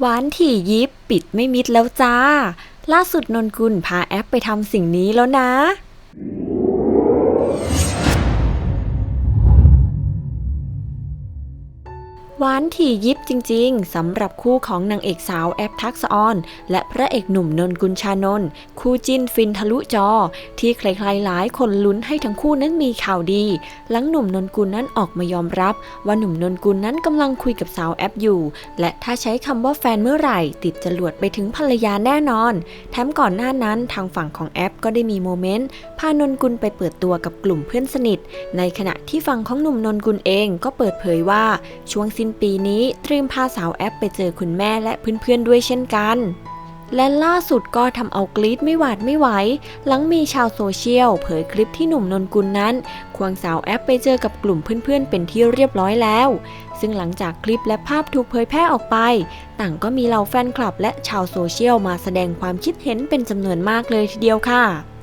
หวานถี่ยิบปิดไม่มิดแล้วจ้า ล่าสุดนนกุลพาแอปไปทำสิ่งนี้แล้วนะ หวานถี่ยิบจริงๆสำหรับคู่ของนางเอกสาวแอปทักษออน และพระเอกหนุ่มนนกุลชานนท์คู่จิ้นฟินทะลุจอ ที่ใครๆหลายคนลุ้นให้ทั้งคู่นั้นมีข่าวดี หลังหนุ่มนนกุลนั้นออกมายอมรับ ว่าหนุ่มนนกุลนั้นกำลังคุยกับสาวแอปอยู่ และถ้าใช้คำว่าแฟนเมื่อไหร่ ติดจรวดไปถึงภรรยาแน่นอน แถมก่อนหน้านั้นทางฝั่งของแอปก็ได้มีโมเมนต์พานนกุลไปเปิดตัวกับกลุ่มเพื่อนสนิท ในขณะที่ฝั่งของหนุ่มนนกุลเองก็เปิดเผยว่าช่วงสิ้นปีนี้เตรียมพาสาวแอปไปเจอคุณแม่และเพื่อนๆด้วยเช่นกัน และล่าสุดก็ทำเอากรี๊ดไม่หวาดไม่ไหว หลังมีชาวโซเชียล เผยคลิปที่หนุ่มนนกุลนั้น ควงสาวแอปไปเจอกับกลุ่มเพื่อนๆ เป็นที่เรียบร้อยแล้ว ซึ่งหลังจากคลิปและภาพถูกเผยแพร่ออกไป ต่างก็มีเหล่าแฟนคลับและชาวโซเชียลมาแสดงความคิดเห็นเป็นจำนวนมากเลยทีเดียวค่ะ